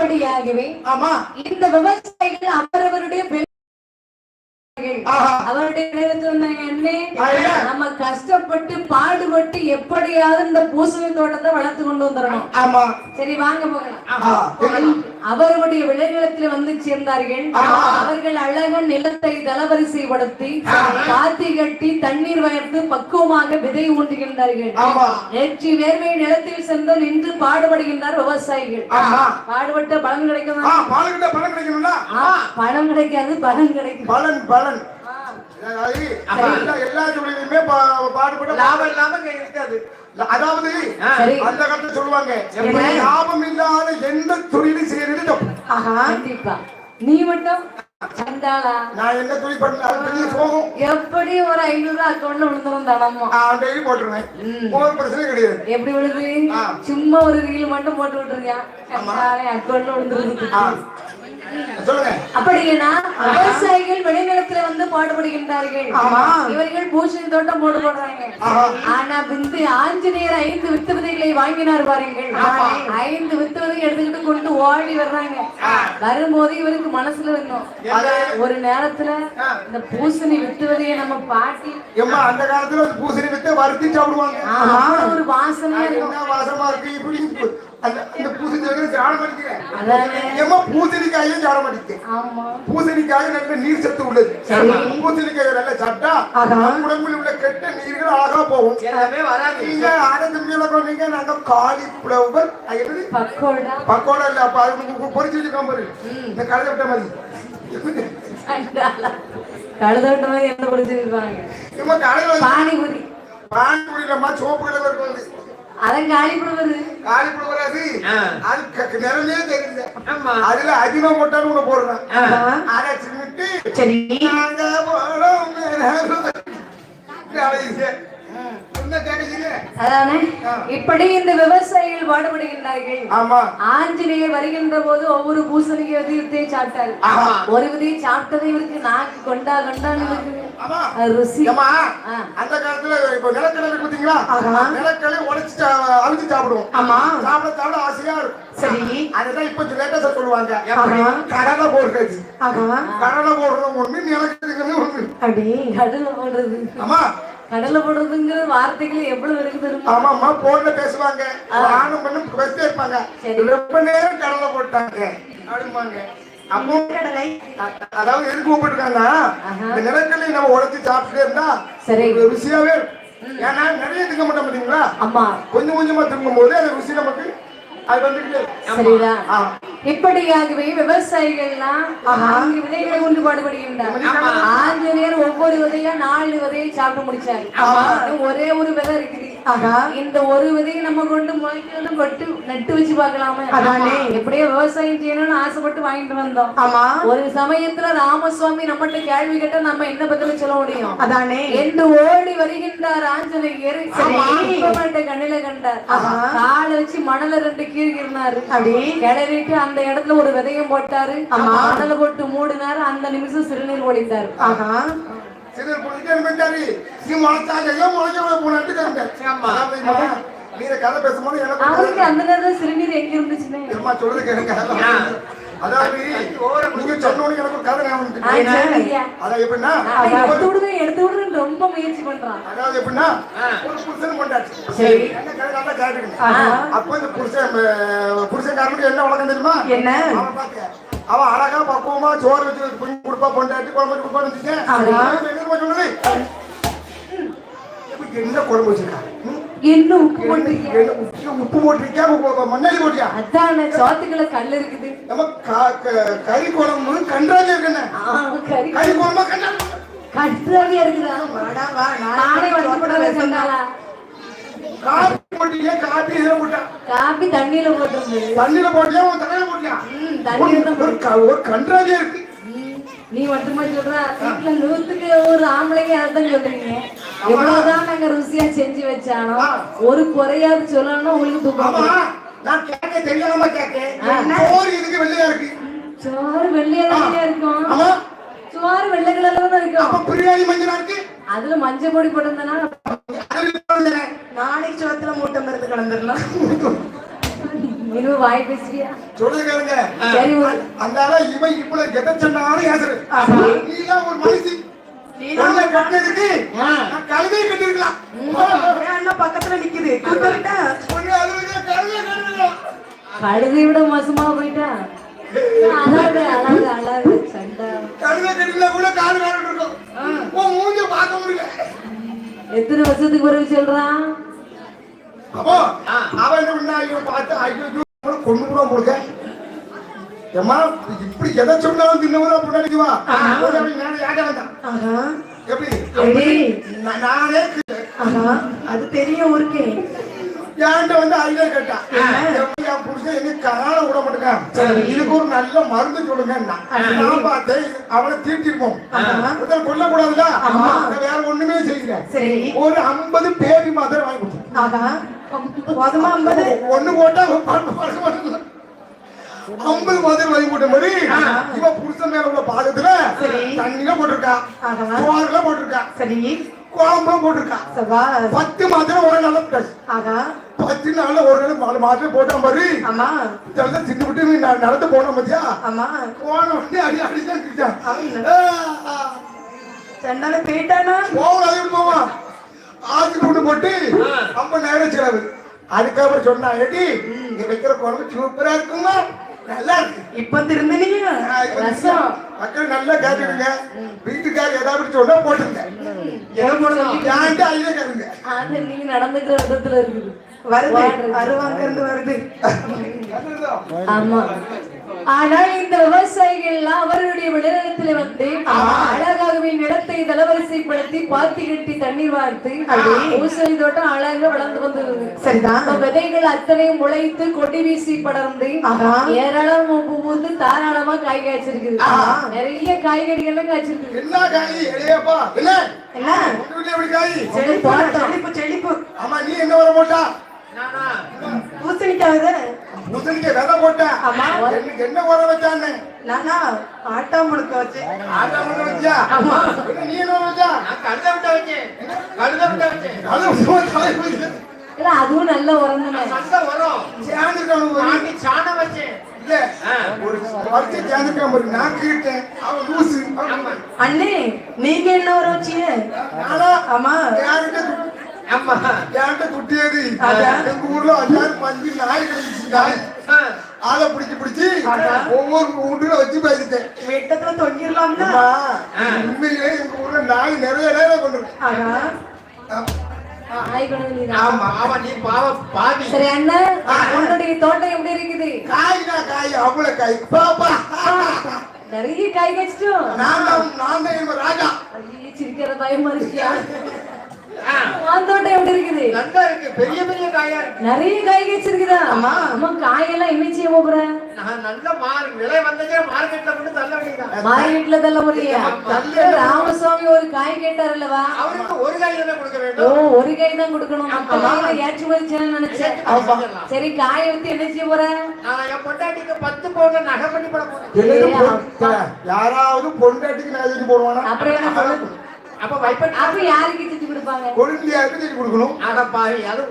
இப்படியாகவே ஆமா. இந்த விவசாயிகள் அவரவருடைய. அவருடைய. நம்ம கஷ்டப்பட்டு பாடுபட்டு எப்படியாவது இந்த பூசணி தோட்டத்தை வளர்த்து கொண்டு வந்துடணும். ஆமா. சரி வாங்க போகலாம். ஆஹா. அவர்களுடைய விளைநிலத்தில் வந்து சேர்ந்தார்கள். அவர்கள் அழக நிலத்தை தளவரிசைப்படுத்தி காத்தி கட்டி தண்ணீர் வயர்த்து பக்குவமாக விதை ஊன்றுகின்றார்கள் நேற்று வேர்வை நிலத்தில் சென்று நின்று பாடுபடுகின்றார் விவசாயிகள். பாடுபட்ட பலன் கிடைக்குமா? பணம் கிடைக்காது பலன் கிடைக்கும். பலன் பலன். ஆ, அதாவது எல்லா எல்லா தொழிலுமே பா- பாடுபட்ட லாபம் இல்லாம இருக்காது அதாவது சரி. அந்த காலத்துல சொல்லுவாங்க எப்படி லாபம் இல்லாத எந்த தொழிலும் செய்யறது கண்டிப்பா. நீ மட்டும் நான் என்ன தொழில் பண்ணல அது பெரிய சோகம். எப்படி ஒரு ஐநூறு அக்கௌண்ட்ல விழுந்துரும் தனமோ டெய்லி போட்டுருவேன் ஒரு பிரச்சனை கிடையாது. எப்படி விழுது. சும்மா ஒரு ரீல் மட்டும் போட்டு விட்டுருங்க அக்கௌண்ட்ல விழுந்துருது ஆ. சொல்லுங்க. அப்படி இல்லைன்னா விவசாயிகள் விளைநிலத்துல வந்து பாடுபடுகின்றார்கள். இவர்கள் பூசணி தோட்டம் போட்டு போடுறாங்க. ஆனா பிந்து ஆஞ்சநேயர் ஐந்து வித்து விதைகளை வாங்கினார் பாருங்கள். ஐந்து வித்து விதை எடுத்துக்கிட்டு கொண்டு ஓடி வர்றாங்க. வரும்போது இவருக்கு மனசுல இருந்தோம் ஒரு நேரத்துல இந்த பூசணி வித்து விதையை நம்ம பாட்டி அந்த காலத்துல ஒரு பூசணி வித்து வறுத்து சாப்பிடுவாங்க. அவ்வளவு ஒரு வாசனையா இருக்கும். என்ன வாசமா இருக்கு? இப்படி பூசணிக்காயும் சாட மாட்டேங்குது ஆமா. பூசணிக்காய் நல்ல நீர் சத்து உள்ளது. பூசணிக்காய் நல்ல சாப்பிட்டா உடம்பில் உள்ள கெட்ட நீர்கள் அழகா போகும். வராது. நீங்க ஆனந்த மேல கொண்டீங்க நாங்க காலிஃபிளவர் பக்கோடா. இல்ல அப்ப அது பொரிச்சு வச்சுக்காம பாரு. இந்த கழுத விட்ட மாதிரி. கழுதோட்ட மாதிரி என்ன கடையில வந்து பானிபூரி. பானிபுரியிலம்மா சோப்பு கலர் இருக்கு அதான் காலிஃபிளவர். அது ஆ. அது நிறமே தெரியல. அதுல அதிகமா போட்டாலும் உன போடுறேன். ஆ. அதை சின்னிட்டு சரி. நாங்க போறோம். அதானே? இப்படி இந்த விவசாயிகள் பாடுபடுகின்றார்கள். ஆமா. ஆஞ்சநேயர் வருகின்ற போது ஒவ்வொரு பூசணிக்கு விதையை சாப்பிட்டாரு. ஆமா. ஒரு விதையை சாப்பிட்டது இவருக்கு நாக்கு கொண்டா கொண்டான்னு இருக்குது ஆமா. ருசி. அந்த காலத்துல இப்ப நிலக்கடலை பாத்தீங்களா நிலக்கடலை உடைச்சு அவிச்சு சாப்பிடுவோம். சாப்பிட சாப்பிட ஆசையா இருக்கும். சரி. அதுதான் இப்ப லேட்டஸ்டா சொல்லுவாங்க. கடலை போடுறது. கடலை போடுறது ஒண்ணு நிலக்கடலை ஒண்ணு. அப்படி கடலை போடுறது. ஆமா. கடலை போடுறதுங்கிற வார்த்தைகள் எவ்வளவு இருக்கு தெரியுமா? ஆமா அம்மா போன்ல பேசுவாங்க. ஆணும் பெண்ணும் பேசிட்டே இருப்பாங்க. ரொம்ப நேரம் கடலை போட்டாங்க. அப்படிம்பாங்க. அப்போ அதாவது எதுக்கு கூப்பிட்டுருக்காங்க இந்த நிலக்கடலை நம்ம உடைச்சு சாப்பிட்டுட்டே இருந்தா சரி. ருசியாவே. ஏன்னா நிறைய திங்க மாட்டோம் பாத்தீங்களா? ஆமா. கொஞ்சம் கொஞ்சமா திரும்பும் போது அந்த ருசி நமக்கு ஆ. இப்படியாகவே விவசாயிகள்லாம் நான்கு விதைகளை கொண்டு பாடுபடுகின்றார். ஆஞ்சநேயர் ஒவ்வொரு விதையா நாலு விதையை சாப்பிட்டு முடிச்சாரு. ஒரே ஒரு விதை இருக்குது. இந்த ஒரு விதையை நம்ம கொண்டு முளைக்கிறது பட்டு நட்டு வச்சு பார்க்கலாமே. எப்படியோ விவசாயம் செய்யணும்னு ஆசைப்பட்டு வாங்கிட்டு வந்தோம். ஒரு சமயத்துல ராமசுவாமி நம்மகிட்ட கேள்வி கேட்டா நம்ம என்ன பதில் சொல்ல முடியும்? அதானே. என்று ஓடி வருகின்றார் ஆஞ்சநேயர். கண்ணில கண்டார். காலை வச்சு மணல ரெண்டு கீழ்கிறாரு கிளறிட்டு அந்த இடத்துல ஒரு விதையும் போட்டாரு. மணல போட்டு மூடினாரு. அந்த நிமிஷம் சிறுநீர் ஒழிந்தார் சரி புடிச்சிட்டு இருந்தாரு நீ முளைச்சாங்க ஏன் முளைக்க போனாட்டு ஆமா. நீங்க கதை பேசும்போது எனக்கு அவருக்கு அந்த நேரத்துல சிறுநீர் எங்க இருந்துச்சுன்னு? சொல்றது கேளுங்க. அதாவது நீங்க சொன்னோன்னு எனக்கு ஒரு கதை ஞாபகம். அதான் எப்படின்னா அதை எடுத்து விடுங்க எடுத்து விடுறேன்னு ரொம்ப முயற்சி பண்றான். அதாவது எப்படின்னா ஒரு புருஷன் கொண்டாச்சு சரி. என்ன கதை நல்லா கேட்டுக்கணும் அப்போ இந்த புருஷன் புருஷன்காரனுக்கு என்ன வழக்கம் தெரியுமா? என்ன? அவன் பார்க்க அவன் அழகா பக்குவமா சோறு வச்சு பொண்ணு கொடுப்பா பொண்டாட்டி குழம்பு வச்சுக்கேன் அவன் என்ன சொல்லுது என்ன குழம்பு வச்சிருக்கா ம்? என்ன உப்பு போட்டீங்க என்ன உப்பு- போட்டிருக்கியா? மண்ணாடி போட்டியா? அதான சோத்துக்குள்ள கல் இருக்குது. நம்ம கறி குழம்பு கன்றாங்க இருக்குன்னு? ஆ, கறி குழம்பா. கன்றாங்க கட்டுறாவியா இருக்குதா. நானே வந்து சொன்னாலா காப்பி போட்டியா? காப்பி இதுல போட்டா? காப்பி தண்ணியில போட்டிருந்தது. தண்ணியில போட்டியா? உன் தலையில போட்டியா? ம், தண்ணியில தான் ஒரு க- ஒரு கன்றாவே இருக்கு. ம், நீ மட்டுமா சொல்ற. வீட்டுல நூத்துக்கு ஒரு ஆம்பளைங்க அதான் சொல்றீங்க? எவ்வளவுதான் நாங்க ருசியா செஞ்சு வச்சாலும் ஒரு குறையாவது சொல்லணும் உங்களுக்கு தூக்கம். நான் கேட்க தெரியாம கேட்கேன் சோறு இதுக்கு வெள்ளையா இருக்கு? சோறு வெள்ளையா வெள்ளையா இருக்கும். சோறு வெள்ளை கலர்ல தான் இருக்கும். அப்ப பிரியாணி மஞ்சளா இருக்கு? அதுல மஞ்சள் பொடி போட்டிருந்தனா? நாளைக்கு சோத்துல மூட்டை மருந்து கலந்துடலாம். இன்னும் வாய் பேசுறியா சொல்லுங்க சரி அதனால இவன் இவ்வளவு எதை சொன்னாலும் நீ ஒரு மனுஷி. உன்னை கட்டியதுக்கு நான் கழுதையை கட்டிருக்கலாம் என் அண்ணா பக்கத்துல நிக்குது. கட்டிருக்கலாம் கழுதை விட மோசமா போயிட்டா? அழகு அழகு அழகு சண்டை. கழுதை கட்டில கூட காடு காடு இருக்கும். உன் மூஞ்ச பார்க்க முடியல. எத்தனை வருஷத்துக்கு பிறகு சொல்றான் அப்போ அவன் என்ன பண்ணா? பார்த்து ஐயோ ஐயோ, கொண்டு கூட கொடுக்க ஏம்மா இப்படி எதை சொன்னாலும் தின்னவரா பொண்ணு வா. நான் வேண்டாம். ஆஹா. எப்படி. நான் அது தெரியும் ஊருக்கே. என்கிட்ட வந்து ஐடியா கேட்டான் என் புருஷன் என்ன காண விட மாட்டேங்க இதுக்கு ஒரு நல்ல மருந்து சொல்லுங்க நான் பார்த்தேன் அவனை தீர்த்திருப்போம். முதல் கொல்லக்கூடாதுல்ல நான் வேற ஒண்ணுமே செய்யல சரி. ஒரு ஐம்பது பேபி மாதிரி வாங்கி கொடுத்தேன். ஒண்ணு போட்டா. ஐம்பது மாதிரி வாங்கி போட்ட மாதிரி இவன் புருஷன் மேல உள்ள பாகத்துல தண்ணில போட்டிருக்கா. சோறுல போட்டிருக்கா. சரி. குழம்புல போட்டிருக்கா. பத்து மாத்திரம் ஒரு நாள் பத்து நாள்ல ஒரு நாள் நாலு மாத்திரம் போட்ட மாதிரி இதெல்லாம் தின்னு விட்டு நடந்து போன மத்தியா ஆமா. போன உடனே அடி அடிதான் கிட்டான்? போயிட்டானா விட்டு போவான் ஆத்துக்கு கொண்டு போட்டு ஐம்பது நேரம் செலவு. அதுக்கப்புறம் சொன்னா ஏடி நீ வைக்கிற குழம்பு சூப்பரா இருக்குமா நல்லா இருக்கு. இப்ப ரசம். மக்கள் நல்லா கேட்டுடுங்க வீட்டுக்காரர் ஏதாவது சொன்னா போட்டுங்க எங்க போனோம் ஏன்ட்டு ஐயா கேளுங்க. அது நீங்க நடந்துக்கிற விதத்துல இருக்குது. வருது. வருது. ஆமா. ஆனால் இந்த விவசாயிகள் எல்லாம் அவர்களுடைய விளைநிலத்தில் வந்து அழகாகவே நிலத்தை தலவரிசைப்படுத்தி பாத்தி கட்டி தண்ணீர் வார்த்து பூசணி தோட்டம் அழகா வளர்ந்து வந்தது சரிதான் விதைகள் அத்தனையும் முளைத்து கொடி வீசி படர்ந்து ஆஹா. ஏராளமா பூ பூத்து தாராளமா காய் காய்ச்சிருக்குது. நிறைய காய்கறிகள்லாம் காய்ச்சிருக்கு என்ன காய்? செழிப்பு செழிப்பு ஆமா நீ என்ன வர போட்டா நானா? பூசணிக்காவது முதலுக்கு விதை போட்ட ஆமா. எனக்கு என்ன உரம் வச்சான்னு? நானா ஆட்டா முழுக்க வச்சு. ஆட்டா வச்சியா? என்ன நீ என்ன வச்சா? கழுத விட்ட வச்சேன். விட்ட வச்சேன். இல்ல அதுவும் நல்ல உரம் தானே. சேர்ந்துருக்கானு ஒரு- மாட்டி சாணம் வச்சேன். இல்ல ஒரு வருஷம் சேர்ந்துருக்கான் பாரு நான் கேட்டேன் அவன் லூசு. அவன் அண்ணே நீங்க என்ன வர வச்சீங்க? நானா? ஆமா. யார்கிட்ட து- ஆமா. யார்கிட்ட துட்டியது அதான். எங்க ஊர்ல அஞ்சாறு பஞ்சு நாய் கிடந்துச்சு நாய் ஆளை பிடிச்சு பிடிச்சு ஒவ்வொரு வீட்டுல வச்சு பேசிட்டேன். வெட்டத்துல தொங்கிடலாம்ல? அம்மா, உண்மையிலே எங்க ஊர்ல நாய் நிறைய நேரம் வந்து ஆமா ஆமா நீ பாவம் பாவி. சரி அண்ணன் உன்னுடைய தோட்டம் எப்படி இருக்குது? காய்னா காய் அவ்வளவு காய். பாப்பா. நிறைய காய் காய்ச்சிட்டோம் நான் நான் தான் ராஜா. சிரிக்கிற பயமா இருக்கியா? உன் தோட்டம் எப்படி இருக்குது? நல்லா இருக்கு. பெரிய பெரிய காயா இருக்கு. நிறைய காய் காய்ச்சிருக்குதா? அம்மா அம்மா காயெல்லாம் என்ன செய்ய போற? நான் நல்ல மார் விலை வந்ததே மார்க்கெட்ல கொண்டு தள்ள வேண்டியதான் மார்க்கெட்ல தள்ள முடியா ஒரு காய் கேட்டார் அல்லவா அவருக்கு ஒரு காய் தானே கொடுக்க ஓ வேண்டும். ஒரு காய் தான் கொடுக்கணும். ஏற்றுமதி நினைச்சேன். சரி காயை வித்து என்ன செய்ய போற? நான் என் பொண்டாட்டிக்கு பத்து பவுன் நகை பண்ணி போட போறேன். யாராவது பொண்டாட்டிக்கு எதுக்கு போடுவானா? அப்புறம் என்ன அப்ப வைப்பன் அப்ப யாருக்கு செஞ்சு கொடுப்பாங்க? கொழுந்தியாருக்கு செஞ்சு கொடுக்கணும். அட பாவி அது.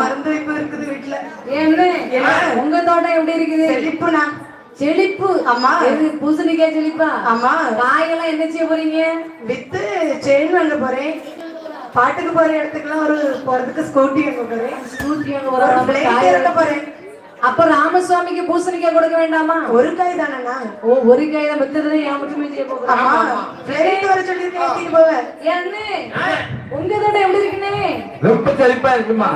மருந்து வைப்பு இருக்குது வீட்டுல என்ன? உங்க தோட்டம் எப்படி இருக்குது? செழிப்புனா செழிப்பு. ஆமா. பூசணிக்காய் செழிப்பா? ஆமா. காயெல்லாம் என்ன செய்ய போறீங்க? வித்து செயின் வாங்க போறேன். பாட்டுக்கு போற இடத்துக்குலாம் ஒரு போறதுக்கு ஸ்கூட்டி வாங்க போறேன். ஸ்கூட்டி வாங்க போறேன். அப்ப ராமசுவாமிக்கு பூசணிக்காய் கொடுக்க வேண்டாமா? ஒரு காய் தானேண்ணா? ஓ ஒரு காய் தான் மித்ததை ஏன் மட்டுமே செய்ய பிளேட் வர சொல்லிருக்கேன் போவேன் ஏன்னு உங்க தோட்டம் எப்படி இருக்குன்னு ரொம்ப செழிப்பா இருக்குமா?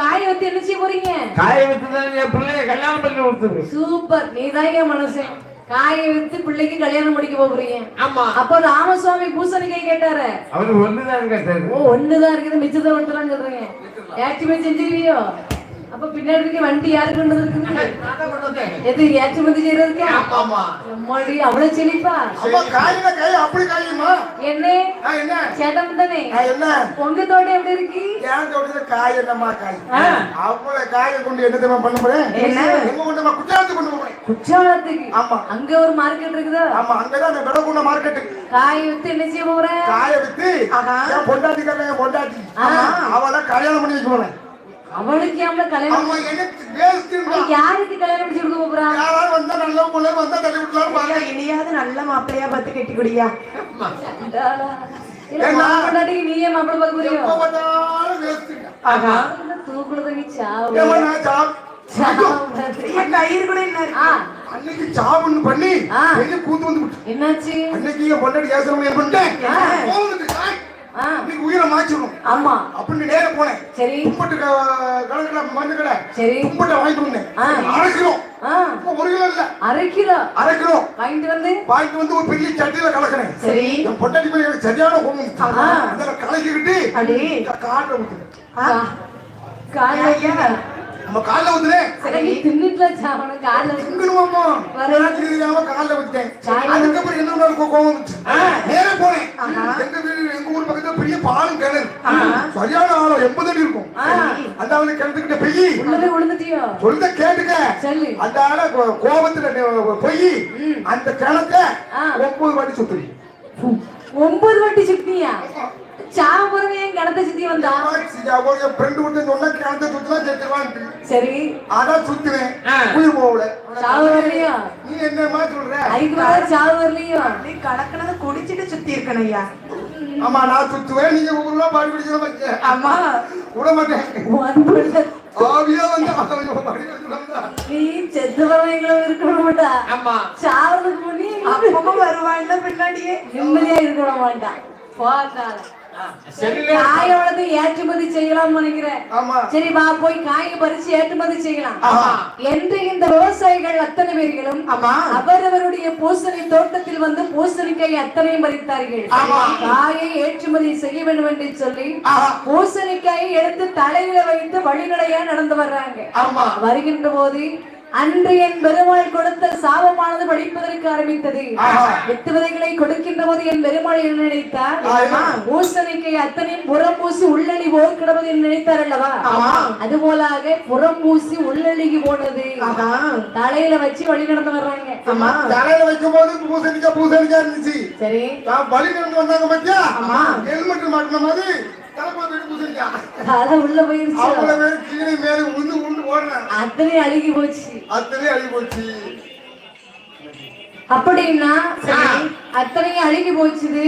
காய வச்சு என்ன செய்ய போறீங்க? காய வச்சுதான் என் பிள்ளைய கல்யாணம் பண்ணி கொடுத்துரு சூப்பர். நீதான் என் மனுஷன் காய வித்து பிள்ளைக்கு கல்யாணம் முடிக்க போறீங்க. ஆமா. அப்ப ராமசுவாமி பூசணிக்காய் கேட்டாரு. அவரு ஒண்ணுதான் கேட்டாரு ஓ ஒண்ணுதான் இருக்குது. மிச்சத்தை மட்டும் சொல்றீங்க. ஏற்றுமதி செஞ்சிருவியோ? செழிப்பா? அம்மா காய்னா காய் அப்படி காயுமா என்ன? நான் என்ன? சேட்டம் தானே? நான் என்ன? உங்க தோட்டம் எப்படி இருக்கு? ஏன் தோட்டத்துல காய் என்னம்மா காய். அவ்வளவு காயை கொண்டு என்ன தெரியுமா பண்ண போறேன்? எங்க கொண்டு குற்றாலத்துக்கு கொண்டு போறேன். குற்றாலத்துக்கு? ஆமா. அங்க ஒரு மார்க்கெட் இருக்குதா? ஆமா அங்கதான் அந்த விடகுண்ட மார்க்கெட்டு காய் வித்து என்ன செய்ய போற? காய வித்து. என் பொண்டாட்டி என் பொண்டாட்டி. அவளை கல்யாணம் பண்ணி வைக்க போறேன். அவளுக்கு அவள கல்யாணம் யாருக்கு கல்யாணம் முடிச்சு கொடுக்க போறா? யாராவது வந்தா நல்ல பிள்ளை வந்தா தள்ளி பாருங்க இனியாவது நல்ல மாப்பிள்ளையா பார்த்து கட்டி குடியா? நீயே மாப்பிள்ளை பார்க்க பார்த்தாலும் வேஸ்ட் ஆகா. தூக்குறதுக்கு சாவு. கயிறு கூட என்ன அன்னைக்கு ஜாப்னு பண்ணி கூத்து வந்து என்னாச்சு? அன்னைக்கு என் பொண்டாட்டி ஏசனம் பண்ணிட்டேன்? இன்னைக்கு உயிரை மாச்சிடணும் ஆமா. அப்படின்னு நேர போனேன். சரி. தும்பட்டு கலக்கல மண்ணு கடை சரி. தும்பட்டை வாங்கிட்டு வந்தேன். அரை கிலோ ஒரு கிலோ இல்ல. அரை கிலோ அரை கிலோ வாங்கிட்டு வந்து? வாங்கிட்டு வந்து ஒரு பெரிய சட்டியில கலக்கிறேன். சரி. என் பொண்டாட்டி போய் எனக்கு சரியான கோபம். அதில் கலக்கிக்கிட்டு ஆ, காலைல ஐயா, நம்ம காலில் ஊத்துனேன்? சரி தின்னுட்டுல சாவணும் காலைல திங்கணுமாமா வர. தெரியாம காலில் காலைல- அதுக்கப்புறம் என்ன வந்துச்சு? நேரா போனேன். எங்க வீடு எங்க ஊர் பக்கத்துல பாலம் கிணறு. சரியான ஆழம் எண்பது அடி இருக்கும் அந்த ஆளு கிணத்துக்கிட்ட பெய். உள்ளவே விழுந்துட்டியோ சொல்ல கேட்டுக்க. சொல்லு. அந்த ஆள கோ- கோபத்துல போய் அந்த கிணத்தை. ஒன்பது வாட்டி சுத்துறி ஒன்பது வாட்டி சுத்தியா சாவ போறவன் ஏன் கிணத்த சுத்தி வந்தா என் ஃப்ரெண்டு விட்டு சொன்னா கிணத்தை சுத்தலாம் செத்துவான்ட்டு சரி. அதான் சுத்துவேன். உயிர் போகல. சாவு வரலையோ நீ என்னமா சொல்ற? அதுக்கு மேல சாவு வரலையோ நீ கலக்குனதை குடிச்சிட்டு சுத்தி இருக்கணும் ஐயா. ஆமா நான் சுத்துவேன். நீங்க ஊர்ல பாடி வச்சு ஆமா. விட மாட்டேன். வந்து ஆவியா வந்து. நீ செத்து வரவங்களை இருக்க மாட்டா ஆமா. சாவதுக்கு முன்னே அப்பவும் வருவாள்ல பின்னாடியே. நிம்மதியா இருக்க மாட்டான் போட்டால செல்லுல காய வளர்த்து ஏற்றுமதி செய்யலாம்னு நினைக்கிறேன் சரி வா போய் காய பறிச்சு ஏற்றுமதி செய்யலாம். என்று இந்த விவசாயிகள் அத்தனை பேர்களும். அவரவருடைய பூசணி தோட்டத்தில் வந்து பூசணிக்காய் அத்தனையும் பறித்தார்கள். காயை ஏற்றுமதி செய்ய வேண்டும் என்று சொல்லி. பூசணிக்காயை எடுத்து தலையில வைத்து வழிநடையா நடந்து வர்றாங்க வருகின்ற போது அன்று என் பெருமாள் கொடுத்த சாபமானது படிப்பதற்கு ஆரம்பித்தது. வித்து விதைகளை கொடுக்கின்ற போது என் பெருமாள் என்ன நினைத்தார்? ஆமா. பூசணிக்கை அத்தனையும் புறம் பூசி உள்ளழி போல் கிடவது என்று நினைத்தார் அல்லவா? ஆமா. அது போலாக புறம் பூசி உள்ளழுகி போனது. தலையில வச்சு வழி நடந்து வர்றாங்க. ஆமா. தலையில வைக்கும் போது பூசணிக்கா பூசணிக்கா இருந்துச்சு. சரி. வழி நடந்து வந்தாங்க பாத்தியா. ஹெல்மெட் மாட்டின மாதிரி போயிட்டு பூசணிக்கா. உள்ள போயிருச்சு. அவ்வளவு ஓடுறேன் அத்தனை அழுகி போச்சு. அத்தனை அழி போச்சு. அப்படின்னா அத்தனையும் அழுகி போச்சுது.